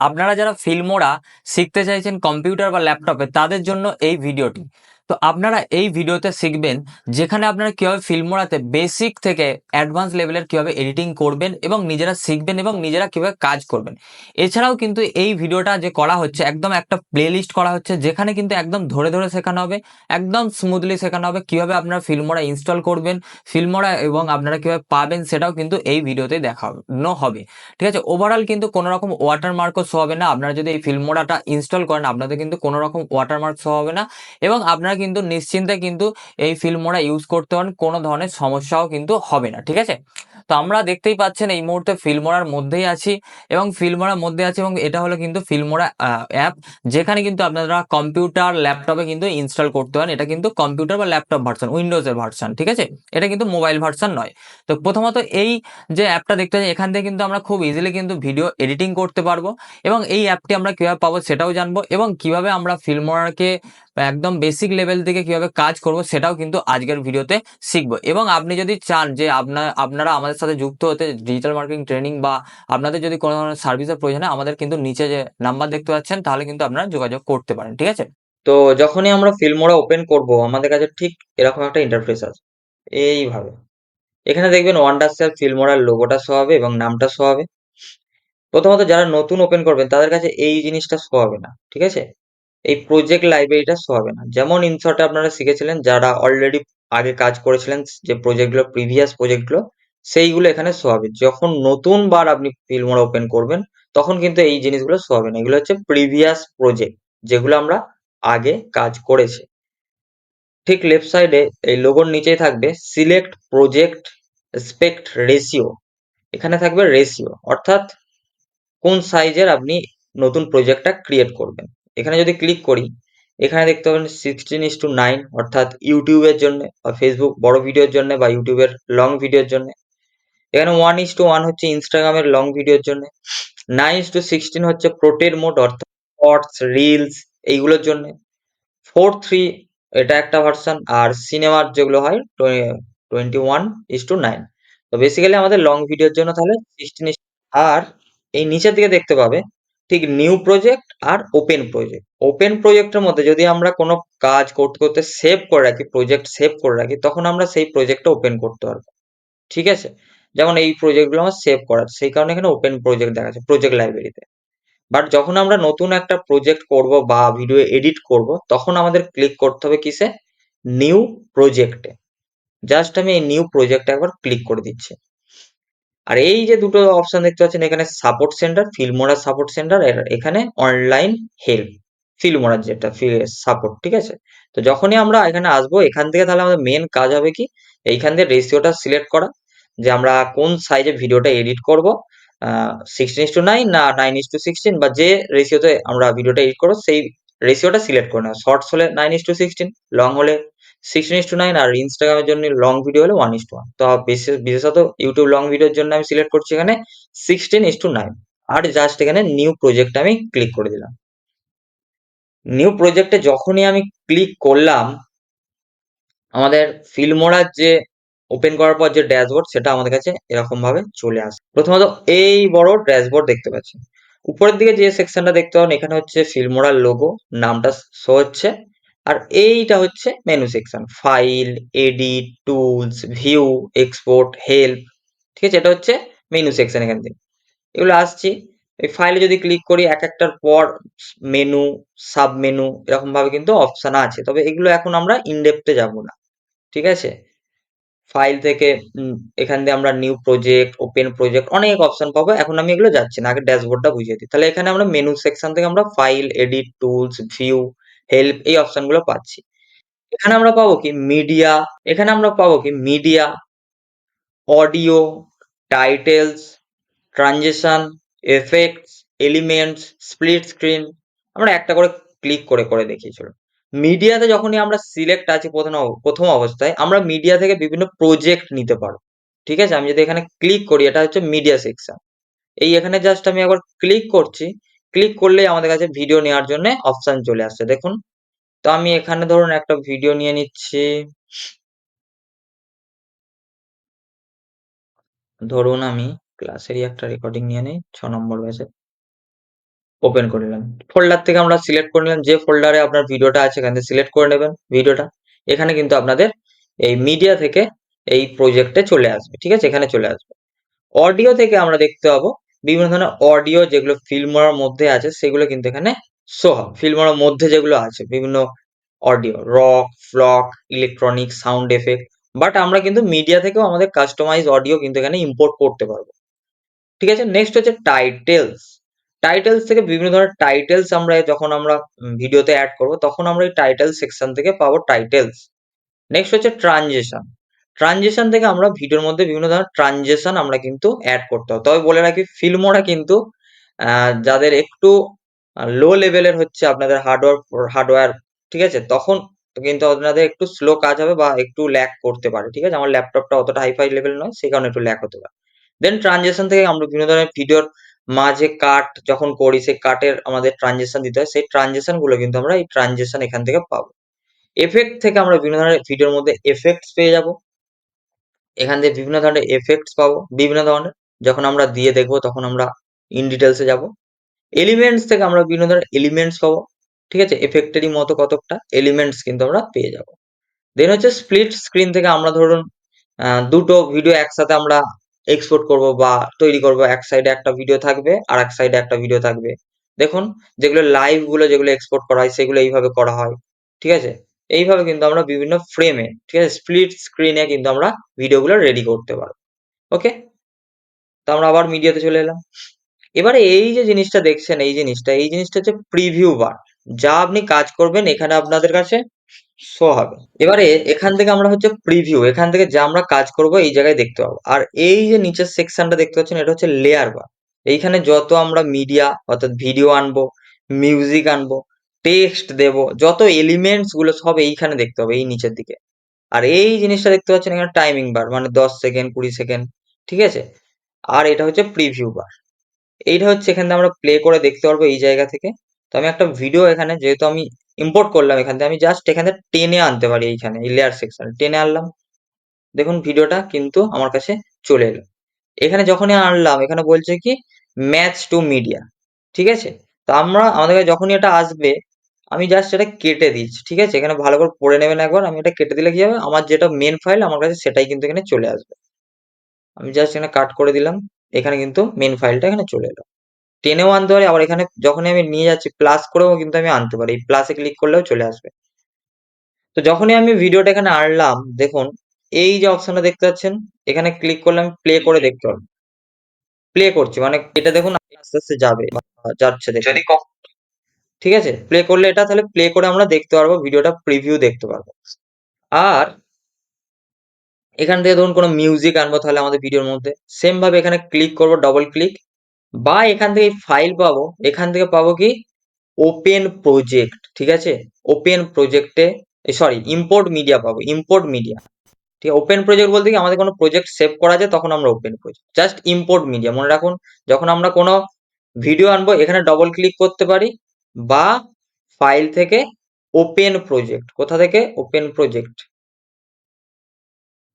আপনারা যারা ফিল্মোরা শিখতে চাইছেন কম্পিউটার বা ল্যাপটপে তাদের জন্য এই ভিডিওটি তো আপনারা এই ভিডিওতে শিখবেন যেখানে আপনারা কীভাবে ফিল্মোরাতে বেসিক থেকে অ্যাডভান্স লেভেলের কীভাবে এডিটিং করবেন এবং নিজেরা শিখবেন এবং নিজেরা কীভাবে কাজ করবেন। এছাড়াও কিন্তু এই ভিডিওটা যে করা হচ্ছে, একদম একটা প্লেলিস্ট করা হচ্ছে, যেখানে কিন্তু একদম ধরে ধরে শেখানো হবে, একদম স্মুথলি শেখানো হবে কীভাবে আপনারা ফিল্মোরা ইনস্টল করবেন ফিল্মোরা এবং আপনারা কীভাবে পাবেন সেটাও কিন্তু এই ভিডিওতে দেখানো হবে। ঠিক আছে ওভারঅল কিন্তু কোনো রকম ওয়াটারমার্কও শো হবে না, আপনারা যদি এই ফিল্মোরাটা ইনস্টল করেন, আপনাদের কিন্তু কোনো রকম ওয়াটারমার্ক শো হবে না এবং আপনারা কিন্তু নিশ্চিন্তে কিন্তু এই ফিল্মোরা ইউজ করতে পারেন, কোনো ধরনের সমস্যাও কিন্তু হবে না, ঠিক আছে? তো আমরা দেখতেই পাচ্ছেন এই মুহূর্তে ফিল্মোরার মধ্যেই আছি এবং ফিল্মোরার মধ্যে আছে এবং এটা হলো কিন্তু ফিল্মোরা অ্যাপ যেখানে কিন্তু আপনারা কম্পিউটার ল্যাপটপে কিন্তু ইনস্টল করতে পারেন। এটা কিন্তু কম্পিউটার বা ল্যাপটপ ভার্সন উইন্ডোজের ভার্সন ঠিক আছে? এটা কিন্তু মোবাইল ভার্সন নয়। তো প্রথমত এই যে অ্যাপটা দেখতে পাচ্ছি এখান থেকে কিন্তু আমরা খুব ইজিলি কিন্তু ভিডিও এডিটিং করতে পারব এবং এই অ্যাপটি আমরা কীভাবে পাবো সেটাও জানব এবং কীভাবে আমরা ফিল্মোরাকে একদম বেসিক লেভেল থেকে কীভাবে কাজ করব সেটাও কিন্তু আজকের ভিডিওতে শিখব। এবং আপনি যদি চান যে আপনার আপনারা আমাদের সাথে যুক্ত হতে ডিজিটাল মার্কেটিং ট্রেনিং বা আপনাদের যদি কোনো ধরনের সার্ভিসের প্রয়োজন হয়, আমাদের কিন্তু নিচে যে নাম্বার দেখতে পাচ্ছেন, তাহলে কিন্তু আপনারা যোগাযোগ করতে পারেন, ঠিক আছে? তো যখনই আমরা ফিল্মোরা ওপেন করব, আমাদের কাছে ঠিক এরকম একটা ইন্টারফেস আছে। এইভাবে। এখানে দেখবেন ওয়ান্ডার ওয়ান্ডারসেল ফিল্মোরার লোগোটা শো হবে এবং নামটা শো হবে। প্রথমত যারা নতুন ওপেন করবেন, তাদের কাছে এই জিনিসটা শো হবে না, ঠিক আছে? এই প্রজেক্ট লাইব্রেরিটা শো হবে না। যেমন ইনশর্টে আপনারা শিখেছিলেন, যারা অলরেডি আগে কাজ করেছিলেন যে প্রজেক্টগুলো প্রিভিয়াস প্রজেক্টগুলো সেইগুলো এখানে শো হবে। যখন নতুন বার আপনি ফিল্মোরা ওপেন করবেন, তখন কিন্তু এই জিনিসগুলো শো হবে না। এগুলো হচ্ছে প্রিভিয়াস প্রজেক্ট যেগুলো আমরা আগে কাজ করেছি। ঠিক লেফট সাইডে এই লোগোর নিচেই থাকবে সিলেক্ট প্রজেক্ট স্পেক্ট রেশিও এখানে থাকবে রেশিও অর্থাৎ কোন সাইজের আপনি নতুন প্রজেক্টটা ক্রিয়েট করবেন। এখানে যদি ক্লিক করি, এখানে দেখতে পাবেন সিক্সটিন ইস টু নাইন অর্থাৎ ইউটিউবের জন্য বা ফেসবুক বড় ভিডিওর জন্য বা ইউটিউবের লং ভিডিওর জন্য। এখানে ওয়ান ইস টু ওয়ান হচ্ছে ইনস্টাগ্রামের লং ভিডিওর জন্য। নাইন ইস টু সিক্সটিন হচ্ছে প্রোটের মোড অর্থাৎ শর্টস রিলস এইগুলোর জন্য। ফোর থ্রি এটা একটা ভার্সন আর সিনেমার যেগুলো হয় twenty one is to nine তো বেসিক্যালি আমাদের লং ভিডিওর জন্য তাহলে সিক্সটিন আর এই নিচের দিকে দেখতে পাবে, ঠিক নিউ প্রজেক্ট আর ওপেন প্রজেক্ট ওপেন প্রজেক্টের মধ্যে যদি আমরা কোনো কাজ করতে করতে সেভ করে রাখি প্রজেক্ট সেভ করে রাখি, তখন আমরা সেই প্রজেক্টটা ওপেন করতে পারব। ঠিক আছে? যেমন এই প্রজেক্টগুলো আমার সেভ করা সেই কারণে এখানে ওপেন প্রজেক্ট দেখাচ্ছে প্রজেক্ট লাইব্রেরিতে বাট যখন আমরা নতুন একটা প্রজেক্ট করব বা ভিডিও এডিট করব, তখন আমাদের ক্লিক করতে হবে কিসে? নিউ প্রজেক্টে জাস্ট আমি এই নিউ প্রজেক্টে একবার ক্লিক করে দিচ্ছি। আর এই যে দুটো অপশন দেখতে পাচ্ছেন, এখানে support centre Filmora support centre এখানে অনলাইন হেল্প ফিল্মোরার যেটা সাপোর্ট ঠিক আছে? তো যখনই আমরা এখানে আসব, এখান থেকে তাহলে আমাদের মেন কাজ হবে কি? এইখান থেকে রেশিওটা সিলেক্ট করা। যে আমরা কোন সাইজে ভিডিওটা এডিট করব সিক্সটিন ইস টু নাইন না নাইন ইস টু সিক্সটিন বা যে রেশিওতে আমরা ভিডিওটা এডিট করব, সেই রেশিওটা সিলেক্ট করে নেওয়া শর্টস হলে nine is to sixteen long হলে সিক্সটিন ইস টু নাইন আর ইনস্টাগ্রামের জন্য লং ভিডিও হলে ওয়ান ইস টু ওয়ান তো বিশেষত ইউটিউব লং ভিডিওর জন্য আমি সিলেক্ট করছি এখানে সিক্সটিন ইস টু নাইন আর জাস্ট এখানে নিউ প্রজেক্টে আমি ক্লিক করে দিলাম। নিউ প্রজেক্টে যখনই আমি ক্লিক করলাম, আমাদের ফিল্মোরার যে ওপেন করার পর যে ড্যাশবোর্ড সেটা আমাদের কাছে এরকম ভাবে চলে আসে। প্রথমত, এই বড় ড্যাশবোর্ড দেখতে পাচ্ছেন উপরের দিকে যে সেকশনটা দেখতে পাবেন, এখানে হচ্ছে ফিল্মোরার লোগো নামটা শো হচ্ছে। আর এইটা হচ্ছে menu section file edit tools view export help ঠিক আছে? এটা হচ্ছে মেনু সেকশন এখান থেকে। এগুলো আসছি। এই ফাইলে যদি ক্লিক করি, এক একটার পর মেনু সাব মেনু এরকম ভাবে কিন্তু অপশন আছে। তবে এগুলো এখন আমরা ইনডেপথে যাব না। ঠিক আছে? ফাইল থেকে এখান দিয়ে আমরা নিউ প্রজেক্ট ওপেন প্রজেক্ট অনেক অপশন পাবো। এখন আমি এগুলো যাচ্ছি না, আগে ড্যাশবোর্ডটা বুঝিয়ে দিই। তাহলে এখানে আমরা মেনু সেকশন থেকে আমরা file edit tools view help এই অপশনগুলো পাচ্ছি। এখানে আমরা পাবো কি? মিডিয়া এখানে আমরা পাবো কি? Media audio titles transaction effects elements split screen আমরা একটা করে ক্লিক করে করে দেখিয়েছিল মিডিয়াতে যখনই আমরা সিলেক্ট আছি প্রথম প্রথম অবস্থায়, আমরা মিডিয়া থেকে বিভিন্ন প্রজেক্ট নিতে পারব। ঠিক আছে? আমি যদি এখানে ক্লিক করি, এটা হচ্ছে মিডিয়া সেকশন এই এখানে জাস্ট আমি একবার ক্লিক করছি। ক্লিক করলেই আমাদের কাছে ভিডিও নেওয়ার জন্য অপশন চলে আসছে। দেখুন, তো আমি এখানে ধরুন একটা ভিডিও নিয়ে নিচ্ছি। ধরুন আমি ক্লাসেরই একটা রেকর্ডিং নিয়ে নিই, ছ নম্বর ব্যাচে ওপেন করে নিলাম। ফোল্ডার থেকে আমরা সিলেক্ট করে নিলাম। যে ফোল্ডারে আপনার ভিডিওটা আছে, এখান থেকে সিলেক্ট করে নেবেন ভিডিওটা। এখানে কিন্তু আপনাদের এই মিডিয়া থেকে এই প্রজেক্টে চলে আসবে, ঠিক আছে? এখানে চলে আসবে। অডিও থেকে আমরা দেখতে পাবো বিভিন্ন ধরনের অডিও যেগুলো ফিল্মোরার মধ্যে আছে, সেগুলো কিন্তু এখানে শো হবে। ফিল্মোরার মধ্যে যেগুলো আছে, বিভিন্ন audio rock folk electronic sound effect but আমরা কিন্তু মিডিয়া থেকেও আমাদের কাস্টমাইজ অডিও কিন্তু এখানে ইম্পোর্ট করতে পারব। ঠিক আছে? নেক্সট হচ্ছে টাইটেলস টাইটেলস থেকে বিভিন্ন ধরনের টাইটেলস আমরা যখন আমরা ভিডিওতে অ্যাড করব, তখন আমরা এই টাইটেল সেকশন থেকে পাবো টাইটেলস নেক্সট হচ্ছে ট্রানজেকশন ট্রানজেকশন থেকে আমরা ভিডিওর মধ্যে বিভিন্ন ধরনের ট্রানজেকশন আমরা কিন্তু অ্যাড করতে হবে। তবে বলে রাখি ফিল্মোরা কিন্তু যাদের একটু লো লেভেলের হচ্ছে আপনাদের হার্ডওয়্যার হার্ডওয়্যার ঠিক আছে? তখন কিন্তু আপনাদের একটু স্লো কাজ হবে বা একটু ল্যাক করতে পারে, ঠিক আছে? আমার ল্যাপটপটা অতটা হাইফাই লেভেল নয়, সেই কারণে একটু ল্যাক হতে পারে। দেন ট্রানজেকশন থেকে আমরা বিভিন্ন ধরনের ভিডিওর মাঝে কাট যখন করি, সেই কাটের আমাদের ট্রানজেকশন দিতে হয়, সেই ট্রানজেকশনগুলো কিন্তু আমরা এই ট্রানজেকশন এখান থেকে পাবো। এফেক্ট থেকে আমরা বিভিন্ন ধরনের ভিডিওর মধ্যে এফেক্টস পেয়ে যাব। এখান থেকে বিভিন্ন ধরনের এফেক্টস পাবো, বিভিন্ন ধরনের। যখন আমরা দিয়ে দেখব, তখন আমরা ইন ডিটেলসে যাব। এলিমেন্টস থেকে আমরা বিভিন্ন ধরনের এলিমেন্টস পাবো, ঠিক আছে? এফেক্টেরই মতো কতকটা এলিমেন্টস কিন্তু আমরা পেয়ে যাব। দেন হচ্ছে স্প্লিট স্ক্রিন থেকে আমরা ধরুন দুটো ভিডিও একসাথে আমরা এক্সপোর্ট করব বা তৈরি করব। এক সাইডে একটা ভিডিও থাকবে আর এক সাইডে একটা ভিডিও থাকবে। দেখুন, যেগুলো লাইভগুলো যেগুলো এক্সপোর্ট করা হয়, সেগুলো এইভাবে করা হয়। ঠিক আছে? এইভাবে কিন্তু আমরা বিভিন্ন ফ্রেমে ঠিক আছে? স্প্লিট স্ক্রিনে কিন্তু আমরা ভিডিওগুলো রেডি করতে পারব। ওকে তো আমরা আবার মিডিয়াতে চলে এলাম। এবারে এই যে জিনিসটা দেখছেন, এই জিনিসটা এই জিনিসটা হচ্ছে প্রিভিউ বার যা আপনি কাজ করবেন এখানে আপনাদের কাছে শো হবে। এবারে এখান থেকে আমরা হচ্ছে প্রিভিউ এখান থেকে যা আমরা কাজ করব এই জায়গায় দেখতে পাবো। আর এই যে নিচের সেকশনটা দেখতে পাচ্ছেন, এটা হচ্ছে লেয়ার বার এইখানে যত আমরা মিডিয়া অর্থাৎ ভিডিও আনব মিউজিক আনব টেক্সট দেব, যত এলিমেন্টসগুলো সব এইখানে দেখতে হবে এই নিচের দিকে। আর এই জিনিসটা দেখতে পাচ্ছেন এখানে টাইমিং বার মানে দশ সেকেন্ড কুড়ি সেকেন্ড ঠিক আছে? আর এটা হচ্ছে প্রিভিউ বার এইটা হচ্ছে এখান আমরা প্লে করে দেখতে পারব এই জায়গা থেকে। তো আমি একটা ভিডিও এখানে, যেহেতু আমি ইম্পোর্ট করলাম এখান থেকে। আমি জাস্ট এখান টেনে আনতে পারি এইখানে, এই লেয়ার সেকশন টেনে আনলাম। দেখুন ভিডিওটা কিন্তু আমার কাছে চলে এলো। এখানে যখনই আনলাম, এখানে বলছে কি ম্যাচ টু মিডিয়া ঠিক আছে? তো আমরা, আমাদের কাছে যখনই এটা আসবে, আমি জাস্ট এটা কেটে দিচ্ছি, ঠিক আছে? এখানে ভালো করে পড়ে নেবেন একবার। আমি এটা কেটে দিলে কি হবে? আমার যেটা মেন ফাইল আমার কাছে সেটাই কিন্তু এখানে চলে আসবে। আমি জাস্ট এখানে কাট করে দিলাম। এখানে কিন্তু মেন ফাইলটা এখানে চলে এলো। টেনেও আনতে পারি আবার এখানে যখনই আমি নিয়ে যাচ্ছি প্লাস করেও কিন্তু আমি আনতে পারি প্লাসে ক্লিক করলেও চলে আসবে। তো যখনই আমি ভিডিওটা এখানে আনলাম দেখুন এই যে অপশনটা দেখতে পাচ্ছেন এখানে ক্লিক করলে আমি প্লে করে দেখতে পারব। প্লে করছি মানে এটা দেখুন আস্তে আস্তে যাবে যাচ্ছে দেখুন। যদি ঠিক আছে? প্লে করলে এটা তাহলে প্লে করে আমরা দেখতে পারব ভিডিওটা প্রিভিউ দেখতে পারব। আর এখান থেকে ধরুন কোনো মিউজিক আনব তাহলে আমাদের ভিডিওর মধ্যে। সেম ভাবে এখানে ক্লিক করব ডবল ক্লিক বা এখান থেকে ফাইল পাবো। এখান থেকে পাবো কি? ওপেন প্রজেক্ট ঠিক আছে? ওপেন প্রজেক্টে সরি ইম্পোর্ট মিডিয়া পাবো ইম্পোর্ট মিডিয়া ঠিক আছে? ওপেন প্রজেক্ট বলতে কি? আমাদের কোনো প্রজেক্ট সেভ করা যায় তখন আমরা open project just import media মনে রাখুন, যখন আমরা কোনো ভিডিও আনব, এখানে ডবল ক্লিক করতে পারি, বা ফাইল থেকে ওপেন প্রজেক্ট কোথা থেকে? ওপেন প্রজেক্ট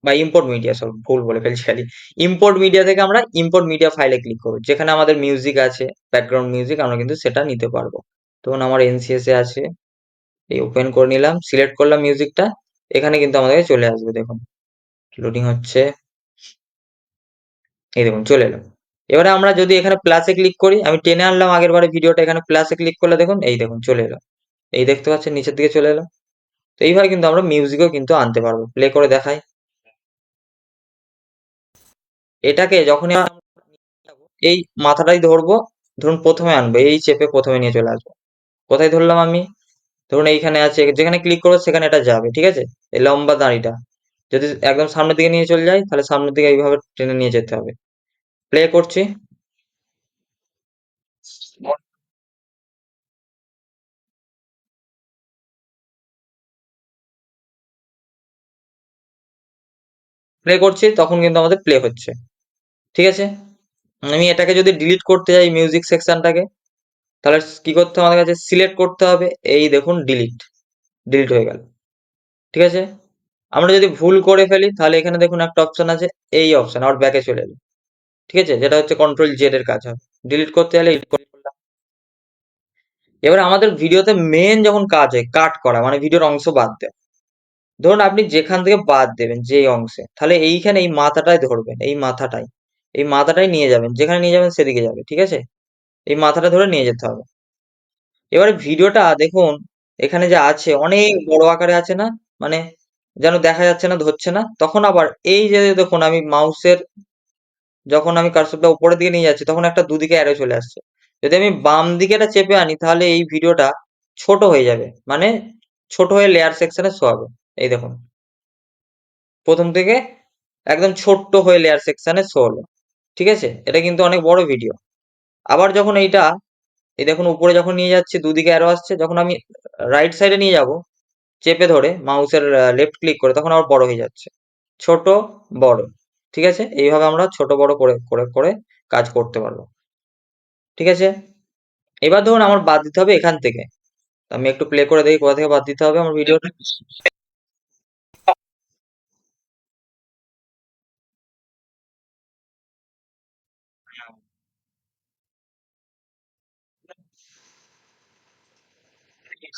বা ইম্পোর্ট মিডিয়া সব ভুল বলে ফেলছি খালি। ইম্পোর্ট মিডিয়া থেকে আমরা ইম্পোর্ট মিডিয়া ফাইলে ক্লিক করব। যেখানে আমাদের মিউজিক আছে ব্যাকগ্রাউন্ড মিউজিক আমরা কিন্তু সেটা নিতে পারব। তখন আমার এনসিএস এ আছে, এই ওপেন করে নিলাম সিলেক্ট করলাম মিউজিকটা এখানে কিন্তু আমাদের চলে আসবে, দেখুন। লোডিং হচ্ছে। এই দেখুন, চলে এলো। এবারে আমরা যদি এখানে প্লাসে ক্লিক করি, আমি টেনে আনলাম আগের বারে ভিডিওটা এখানে প্লাসে ক্লিক করলে দেখুন, এই দেখুন, চলে এলো। এই দেখতে পাচ্ছেন, নিচের দিকে চলে এলো। তো এইভাবে কিন্তু আমরা মিউজিকও কিন্তু আনতে পারব। প্লে করে দেখাই। এটাকে যখনই এই মাথাটাই ধরবো, ধরুন প্রথমে আনব, এই চেপে প্রথমে নিয়ে চলে আসব। কোথায় ধরলাম আমি? ধরুন এইখানে আছে, যেখানে ক্লিক করব সেখানে এটা যাবে, ঠিক আছে? এই লম্বা দাঁড়িটা। যদি একদম সামনের দিকে নিয়ে চলে যায় তাহলে সামনের দিকে এইভাবে টেনে নিয়ে যেতে হবে। প্লে করছি। প্লে করছি, তখন কিন্তু আমাদের প্লে হচ্ছে। ঠিক আছে? আমি এটাকে যদি ডিলিট করতে যাই মিউজিক সেকশনটাকে তাহলে কি করতে হবে? আমাদের কাছে সিলেক্ট করতে হবে। এই দেখুন ডিলিট ডিলিট হয়ে গেল। ঠিক আছে? আমরা যদি ভুল করে ফেলি, তাহলে এখানে দেখুন একটা অপশন আছে, এই অপশন আবার ব্যাকে চলে এলো। ঠিক আছে? যেটা হচ্ছে কন্ট্রোল জেড এর কাজ হবে। ডিলিট করতে গেলে। এবার আমাদের ভিডিওতে মেন যখন কাজ হয় কাট করা মানে ভিডিওর অংশ বাদ দেওয়া। ধরুন আপনি যেখান থেকে বাদ দেবেন, যেই অংশে, তাহলে এইখানে এই মাথাটাই ধরবেন, এই মাথাটাই। এই মাথাটাই নিয়ে যাবেন, যেখানে নিয়ে যাবেন সেদিকে যাবে, ঠিক আছে? এই মাথাটা ধরে নিয়ে যেতে হবে। এবারে ভিডিওটা দেখুন, এখানে যে আছে, অনেক বড় আকারে আছে না? মানে যেন দেখা যাচ্ছে না, ধরছে না? তখন আবার এই যে দেখুন, আমি মাউসের যখন আমি কার্সরটা উপরের দিকে নিয়ে যাচ্ছি, তখন একটা দুদিকে অ্যারো চলে আসছে। যদি আমি বাম দিকেটা চেপে আনি, তাহলে এই ভিডিওটা ছোট হয়ে যাবে। মানে ছোট হয়ে লেয়ার সেকশনে শো হবে। এই দেখুন। প্রথম থেকে একদম ছোট্ট হয়ে লেয়ার সেকশনে শো হলো। ঠিক আছে? এটা কিন্তু অনেক বড় ভিডিও আবার যখন এইটা, এই দেখুন উপরে যখন নিয়ে যাচ্ছি, দুদিকে অ্যারো আসছে, যখন আমি রাইট সাইডে নিয়ে যাব, চেপে ধরে মাউসের লেফট ক্লিক করে, তখন আবার বড় হয়ে যাচ্ছে। ছোট, বড়। ঠিক আছে? এইভাবে আমরা ছোট, বড় করে করে করে কাজ করতে পারব। ঠিক আছে? এবার ধরুন আমার বাদ দিতে হবে এখান থেকে। আমি একটু প্লে করে দেখি কোথা থেকে বাদ দিতে হবে আমার ভিডিওটা ঠিক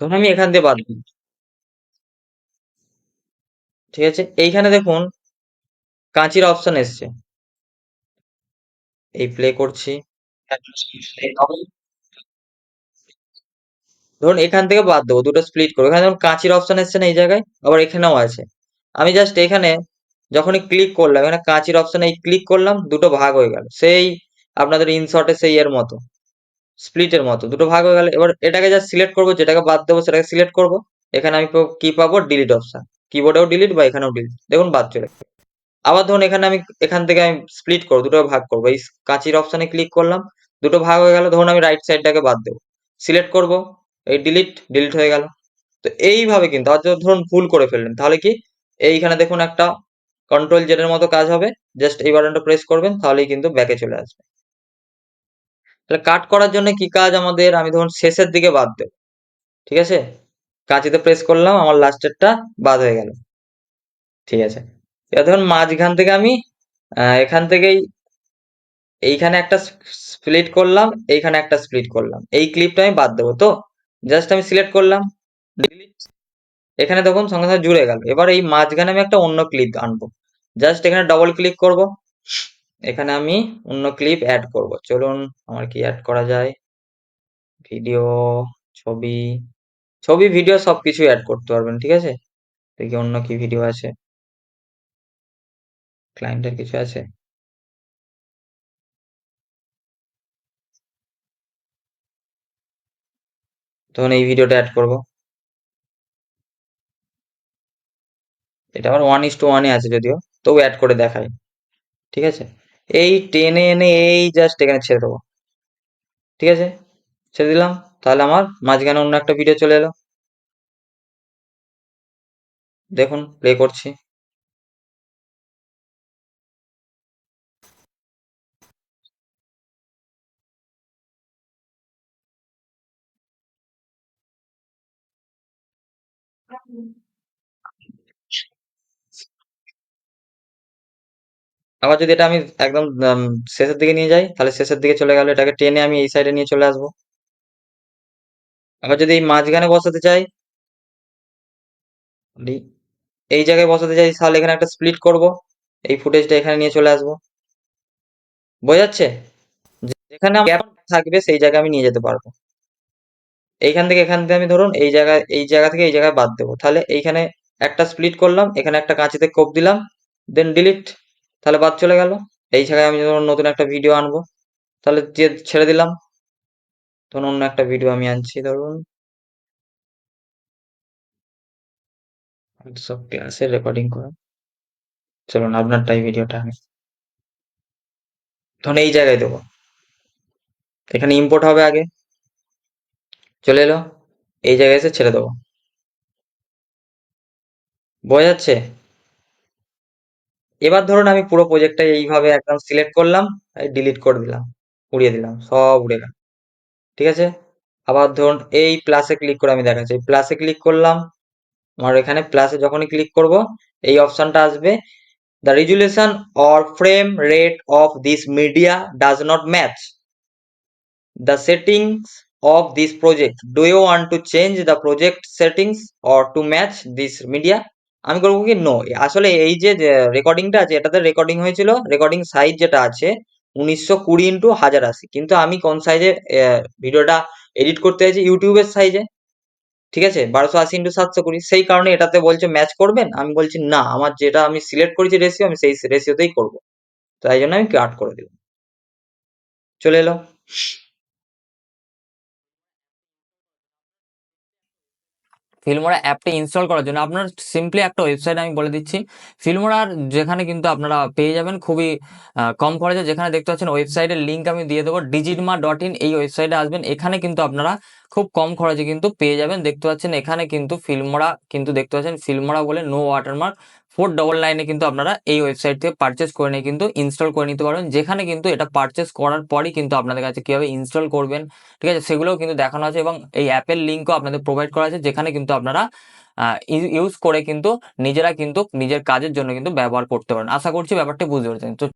ধরুন আমি এখান দিয়ে বাদ দিই। ঠিক আছে? এইখানে দেখুন, কাঁচির অপশন এসছে। এই প্লে করছি। ধরুন এখান থেকে বাদ দেবো, দুটো স্প্লিট করব। এখানে যেমন কাঁচির অপশন এসছে না এই জায়গায়, আবার এখানেও আছে। আমি জাস্ট এখানে যখনই ক্লিক করলাম, এখানে কাঁচির অপশানে এই ক্লিক করলাম, দুটো ভাগ হয়ে গেল। সেই আপনাদের ইনশর্টে সেই এর মতো স্প্লিটের মতো, দুটো ভাগ হয়ে গেল। এবার এটাকে জাস্ট সিলেক্ট করব, যেটাকে বাদ দেবো সেটাকে সিলেক্ট করব। এখানে আমি কি পাবো? ডিলিট অপশন কিবোর্ডেও ডিলিট বা এখানেও ডিলিট দেখুন, বাদ চলে আবার ধরুন এখানে আমি, এখান থেকে আমি স্প্লিট করব, দুটো ভাগ করব। এই কাঁচির অপশনে ক্লিক করলাম, দুটো ভাগ হয়ে গেল। ধরুন আমি রাইট সাইডটাকে বাদ দেবো। সিলেক্ট করব এই ডিলিট ডিলিট হয়ে গেল। তো এইভাবে কিন্তু, আর ধরুন ভুল করে ফেললেন, তাহলে কি এইখানে দেখুন একটা কন্ট্রোল জেড এর মতো কাজ হবে। জাস্ট এই বাটনটা প্রেস করবেন, তাহলেই কিন্তু ব্যাকে চলে আসবে। তাহলে কাট করার জন্য কি কাজ আমাদের? আমি ধরুন শেষের দিকে বাদ দেবো। ঠিক আছে? কাঁচিতে প্রেস করলাম, আমার লাস্টেরটা বাদ হয়ে গেল। ঠিক আছে? এবার ধরুন মাঝখান থেকে আমি এখান থেকেই এইখানে একটা স্প্লিট করলাম, এইখানে একটা স্প্লিট করলাম। এই ক্লিপটা আমি বাদ দেবো তো? জাস্ট আমি সিলেক্ট করলাম, delete। এখানে দেখুন সঙ্গে সঙ্গে জুড়ে গেল। এবার এই মাঝখানে আমি একটা অন্য ক্লিপ আনব। জাস্ট এখানে ডবল ক্লিক করব। এখানে আমি অন্য ক্লিপ অ্যাড করব। চলুন, আমার কি অ্যাড করা যায়? ভিডিও ছবি ছবি ভিডিও সব সবকিছু অ্যাড করতে পারবেন, ঠিক আছে? দেখি অন্য কি ভিডিও আছে। ক্লায়েন্টের কিছু আছে? তখন এই ভিডিওটা অ্যাড করব। এটা আমার ওয়ান ইস টু ওয়ানে আছে যদিও, তবু অ্যাড করে দেখাই। ঠিক আছে? এই টেনে এনে এই জাস্ট এখানে ছেড়ে দেবো। ঠিক আছে? ছেড়ে দিলাম। তাহলে আমার মাঝখানে অন্য একটা ভিডিও চলে এলো। দেখুন প্লে করছি। আবার যদি এটা আমি একদম শেষের দিকে নিয়ে যাই, তাহলে শেষের দিকে চলে গেল এটাকে টেনে আমি এই সাইডে নিয়ে চলে আসব। আবার যদি এই মাঝখানে বসাতে চাই এই- জায়গায় বসাতে চাই, তাহলে এখানে একটা স্প্লিট করব, এই ফুটেজটা এখানে নিয়ে চলে আসব। বোঝা যাচ্ছে? যেখানে থাকবে, সেই জায়গায় আমি নিয়ে যেতে পারব। এইখান থেকে এখান থেকে আমি ধরুন, এই জায়গায়, এই জায়গা থেকে এই জায়গায় বাদ দেবো। তাহলে এইখানে একটা স্প্লিট করলাম, এখানে একটা কাঁচিতে কোপ দিলাম দেন ডিলিট তাহলে বাদ চলে গেল। এই জায়গায় আমি ধরুন নতুন একটা ভিডিও আনব। তাহলে যে ছেড়ে দিলাম, ধরুন অন্য একটা ভিডিও আমি আনছি, ধরুন। সব ক্লাসের রেকর্ডিং করা। চলুন আপনারটাই ভিডিওটা আমি ধরুন এই জায়গায় দেবো। এখানে ইম্পোর্ট হবে আগে। চলে এলো। এই জায়গায় এসে ছেড়ে দেবো। বোঝা যাচ্ছে? এবার ধরুন আমি পুরো প্রজেক্টটা এইভাবে একদম সিলেক্ট করলাম ডিলিট করে দিলাম, উড়িয়ে দিলাম, সব উড়ে গেল। ঠিক আছে? আবার ধরুন এই প্লাসে ক্লিক করে আমি দেখাচ্ছি। প্লাসে ক্লিক করলাম, আমার এখানে প্লাসে যখনই ক্লিক করব, এই অপশনটা আসবে the resolution or frame rate of this media does not match the settings of this project. Do you want to change the project settings or to match this media? আমি করব কি? নো আসলে এই যে রেকর্ডিংটা আছে, এটাতে রেকর্ডিং হয়েছিল recording size যেটা আছে, উনিশশো কুড়ি ইন্টু হাজার আশি। কিন্তু আমি কোন সাইজে ভিডিওটা এডিট করতে চাইছি? ইউটিউবের সাইজে ঠিক আছে? বারোশো আশি ইন্টু সাতশো কুড়ি। সেই কারণে এটাতে বলছে ম্যাচ করবেন? আমি বলছি, না, আমার যেটা আমি সিলেক্ট করেছি রেশিও আমি সেই রেশিওতেই করব। তাই জন্য আমি কাট করে দিলাম। চলে এলো। ফিল্মোরা অ্যাপটি ইনস্টল করার জন্য আপনার সিম্পলি একটা ওয়েবসাইট আমি বলে দিচ্ছি। ফিল্মোরার যেখানে কিন্তু আপনারা পেয়ে যাবেন খুবই কম খরচে। যেখানে দেখতে পাচ্ছেন ওয়েবসাইটের লিঙ্ক আমি দিয়ে দেবো। ডিজিটমা ডট ইন এই ওয়েবসাইটে আসবেন। এখানে কিন্তু আপনারা খুব কম খরচে কিন্তু পেয়ে যাবেন। দেখতে পাচ্ছেন এখানে কিন্তু ফিল্মোরা কিন্তু দেখতে পাচ্ছেন ফিল্মোরা বলে নো ওয়াটারমার্ক ফোর ডবল নাইনে কিন্তু আপনারা এই ওয়েবসাইট থেকে পারচেস করে নিয়ে কিন্তু ইনস্টল করে নিতে পারবেন। যেখানে কিন্তু এটা পারচেস করার পরই কিন্তু আপনাদের কাছে কীভাবে ইনস্টল করবেন, ঠিক আছে? সেগুলোও কিন্তু দেখানো আছে এবং এই অ্যাপের লিঙ্কও আপনাদের প্রোভাইড করা আছে, যেখানে কিন্তু আপনারা ইউজ করে কিন্তু নিজেরা কিন্তু নিজের কাজের জন্য কিন্তু ব্যবহার করতে পারেন। আশা করছি ব্যাপারটি বুঝতে পারছেন। তো